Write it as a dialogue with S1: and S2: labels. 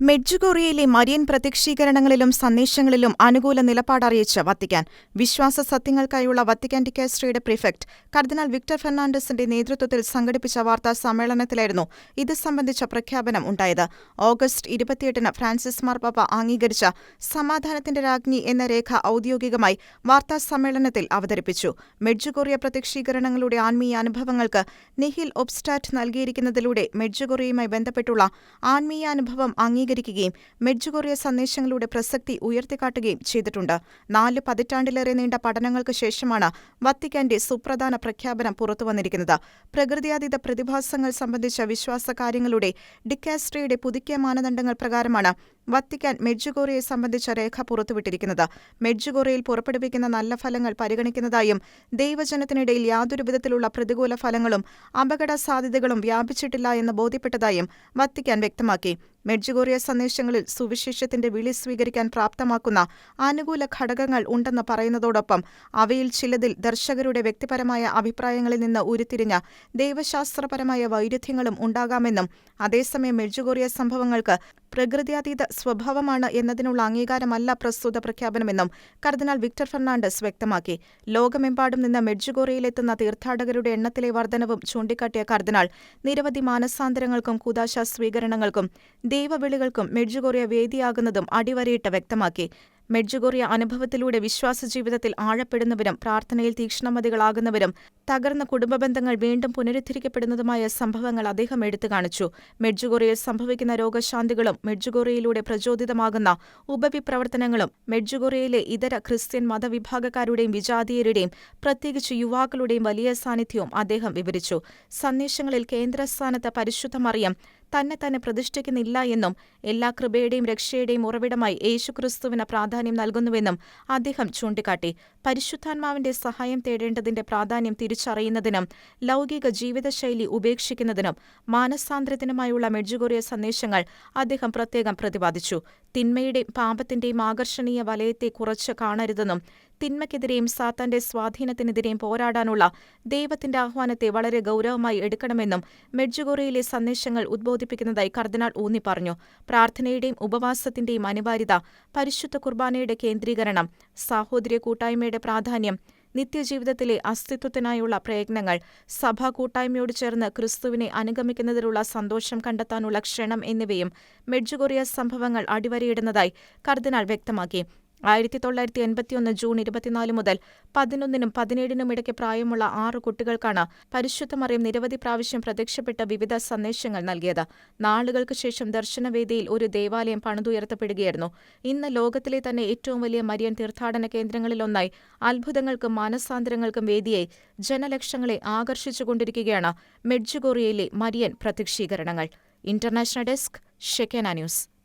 S1: മെഡ്ജുഗോറിയയിലെ Marian പ്രത്യക്ഷീകരണങ്ങളിലും സന്ദേശങ്ങളിലും അനുകൂല നിലപാടറിയിച്ച് Vatican വിശ്വാസ സത്യങ്ങൾക്കായുള്ള വത്തിക്കാൻ ഡിക്കാസ്ട്രിയുടെ പ്രിഫെക്ട് കർദിനാൾ വിക്ടർ ഫെർണാണ്ടസിന്റെ നേതൃത്വത്തിൽ സംഘടിപ്പിച്ച വാർത്താ സമ്മേളനത്തിലായിരുന്നു ഇത് സംബന്ധിച്ച പ്രഖ്യാപനം ഉണ്ടായത്. ഓഗസ്റ്റ് ഇരുപത്തിയെട്ടിന് ഫ്രാൻസിസ് മാർപ്പാപ്പ അംഗീകരിച്ച സമാധാനത്തിന്റെ രാജ്ഞി എന്ന രേഖ ഔദ്യോഗികമായി വാർത്താ സമ്മേളനത്തിൽ അവതരിപ്പിച്ചു. മെഡ്ജുഗോറിയ പ്രത്യക്ഷീകരണങ്ങളുടെ ആത്മീയ അനുഭവങ്ങൾക്ക് നിഹിൽ ഒബ്സ്റ്റാറ്റ് നൽകിയിരിക്കുന്നതിലൂടെ മെഡ്ജുഗോറിയയുമായി ബന്ധപ്പെട്ടുള്ള ആത്മീയാനുഭവം അംഗീകരിക്കുകയും മെഡ്ജുകൊറിയ സന്ദേശങ്ങളുടെ പ്രസക്തി ഉയർത്തിക്കാട്ടുകയും ചെയ്തിട്ടുണ്ട്. നാല് പതിറ്റാണ്ടിലേറെ നീണ്ട പഠനങ്ങൾക്ക് ശേഷമാണ് വത്തിക്കാന്റെ സുപ്രധാന പ്രഖ്യാപനം പുറത്തുവന്നിരിക്കുന്നത്. പ്രകൃതിയാതീത പ്രതിഭാസങ്ങൾ സംബന്ധിച്ച വിശ്വാസകാര്യങ്ങളുടെ ഡിക്കാസ്ട്രിയുടെ പുതുക്കിയ മാനദണ്ഡങ്ങൾ പ്രകാരമാണ് വത്തിക്കാൻ മെഡ്ജുകോറിയെ സംബന്ധിച്ച രേഖ പുറത്തുവിട്ടിരിക്കുന്നത്. മെഡ്ജുകോറിയയിൽ പുറപ്പെടുവിക്കുന്ന നല്ല ഫലങ്ങൾ പരിഗണിക്കുന്നതായും ദൈവജനത്തിനിടയിൽ യാതൊരു വിധത്തിലുള്ള പ്രതികൂല ഫലങ്ങളും അപകട സാധ്യതകളും വ്യാപിച്ചിട്ടില്ല എന്ന് ബോധ്യപ്പെട്ടതായും വത്തിക്കാൻ വ്യക്തമാക്കി. മെഡ്ജുഗോറിയ സന്ദേശങ്ങളിൽ സുവിശേഷത്തിന്റെ വിളി സ്വീകരിക്കാൻ പ്രാപ്തമാക്കുന്ന അനുകൂല ഘടകങ്ങൾ ഉണ്ടെന്ന് പറയുന്നതോടൊപ്പം അവയിൽ ചിലതിൽ ദർശകരുടെ വ്യക്തിപരമായ അഭിപ്രായങ്ങളിൽ നിന്ന് ഉരുത്തിരിഞ്ഞ ദൈവശാസ്ത്രപരമായ വൈരുദ്ധ്യങ്ങളും ഉണ്ടാകാമെന്നും അതേസമയം മെഡ്ജുഗോറിയ സംഭവങ്ങൾക്ക് പ്രകൃത്യാതീത സ്വഭാവമാണ് എന്നതിനുള്ള അംഗീകാരമല്ല പ്രസ്തുത പ്രഖ്യാപനമെന്നും കർദിനാൾ വിക്ടർ ഫെർണാണ്ടസ് വ്യക്തമാക്കി. ലോകമെമ്പാടും നിന്ന് മെഡ്ജുഗോറിയിലെത്തുന്ന തീർത്ഥാടകരുടെ എണ്ണത്തിലെ വർധനവും ചൂണ്ടിക്കാട്ടിയ കർദിനാൾ നിരവധി മാനസാന്തരങ്ങൾക്കും കൂതാശ സ്വീകരണങ്ങൾക്കും ദൈവവിളികൾക്കും മെഡ്ജുഗോറിയ വേദിയാകുന്നതും അടിവരയിട്ട് വ്യക്തമാക്കി. മെഡ്ജുഗോറിയ അനുഭവത്തിലൂടെ വിശ്വാസജീവിതത്തിൽ ആഴപ്പെടുന്നവരും പ്രാർത്ഥനയിൽ തീക്ഷ്ണമതികളാകുന്നവരും തകർന്ന കുടുംബ ബന്ധങ്ങൾ വീണ്ടും പുനരുദ്ധരിക്കപ്പെടുന്നതുമായ സംഭവങ്ങൾ അദ്ദേഹം എടുത്തു കാണിച്ചു. മെഡ്ജുഗോറിയയിൽ സംഭവിക്കുന്ന രോഗശാന്തികളും മെഡ്ജുഗോറിയയിലൂടെ പ്രചോദിതമാകുന്ന ഉപവിപ്രവർത്തനങ്ങളും മെഡ്ജുഗോറിയയിലെ ഇതര ക്രിസ്ത്യൻ മതവിഭാഗക്കാരുടെയും വിജാതീയരുടെയും പ്രത്യേകിച്ച് യുവാക്കളുടെയും വലിയ സാന്നിധ്യവും അദ്ദേഹം വിവരിച്ചു. സന്ദേശങ്ങളിൽ കേന്ദ്രസ്ഥാനത്ത് പരിശുദ്ധ മറിയം തന്നെ തന്നെ പ്രതിഷ്ഠിക്കുന്നില്ല എന്നും എല്ലാ കൃപയുടെയും രക്ഷയുടെയും ഉറവിടമായി യേശുക്രിസ്തുവിന് പ്രാധാന്യം നൽകുന്നുവെന്നും അദ്ദേഹം ചൂണ്ടിക്കാട്ടി. പരിശുദ്ധാത്മാവിന്റെ സഹായം തേടേണ്ടതിന്റെ പ്രാധാന്യം തിരിച്ചറിയുന്നതിനും ലൗകിക ജീവിതശൈലി ഉപേക്ഷിക്കുന്നതിനും മാനസാന്തരത്തിനുമായുള്ള മെഡ്ജുഗോറിയ സന്ദേശങ്ങൾ അദ്ദേഹം പ്രത്യേകം പ്രതിപാദിച്ചു. തിന്മയുടെയും പാപത്തിന്റെയും ആകർഷണീയ വലയത്തെ കുറച്ച് കാണരുതെന്നും തിന്മയ്ക്കെതിരെയും സാത്താന്റെ സ്വാധീനത്തിനെതിരെയും പോരാടാനുള്ള ദൈവത്തിന്റെ ആഹ്വാനത്തെ വളരെ ഗൌരവമായി എടുക്കണമെന്നും മെഡ്ജുഗോറിയയിലെ സന്ദേശങ്ങൾ ഉദ്ബോധിപ്പിക്കുന്നതായി കർദിനാൾ ഊന്നി പറഞ്ഞു. പ്രാർത്ഥനയുടെയും ഉപവാസത്തിന്റെയും അനിവാര്യത പരിശുദ്ധ കുർബാനയുടെ കേന്ദ്രീകരണം സാഹോദര്യ കൂട്ടായ്മയുടെ പ്രാധാന്യം നിത്യജീവിതത്തിലെ അസ്തിത്വത്തിനായുള്ള പ്രയത്നങ്ങൾ സഭാ കൂട്ടായ്മയോട് ചേർന്ന് ക്രിസ്തുവിനെ അനുഗമിക്കുന്നതിലുള്ള സന്തോഷം കണ്ടെത്താനുള്ള ക്ഷണം എന്നിവയും മെഡ്ജുഗോറിയ സംഭവങ്ങൾ അടിവരയിടുന്നതായി കർദിനാൾ വ്യക്തമാക്കി. ആയിരത്തി തൊള്ളായിരത്തി എൺപത്തിയൊന്ന് ജൂൺ ഇരുപത്തിനാല് മുതൽ പതിനൊന്നിനും പതിനേഴിനും ഇടയ്ക്ക് പ്രായമുള്ള ആറ് കുട്ടികൾക്കാണ് പരിശുദ്ധമറിയം നിരവധി പ്രാവശ്യം പ്രത്യക്ഷപ്പെട്ട വിവിധ സന്ദേശങ്ങൾ നൽകിയത്. നാളുകൾക്ക് ശേഷം ദർശനവേദിയിൽ ഒരു ദേവാലയം പണിതുയർത്തപ്പെടുകയായിരുന്നു. ഇന്ന് ലോകത്തിലെ തന്നെ ഏറ്റവും വലിയ മരിയൻ തീർത്ഥാടന കേന്ദ്രങ്ങളിലൊന്നായി അത്ഭുതങ്ങൾക്കും മാനസാന്തരങ്ങൾക്കും വേദിയായി ജനലക്ഷങ്ങളെ ആകർഷിച്ചുകൊണ്ടിരിക്കുകയാണ് മെഡ്ജുഗോറിയയിലെ Marian പ്രത്യക്ഷീകരണങ്ങൾ. International desk Shekinah news.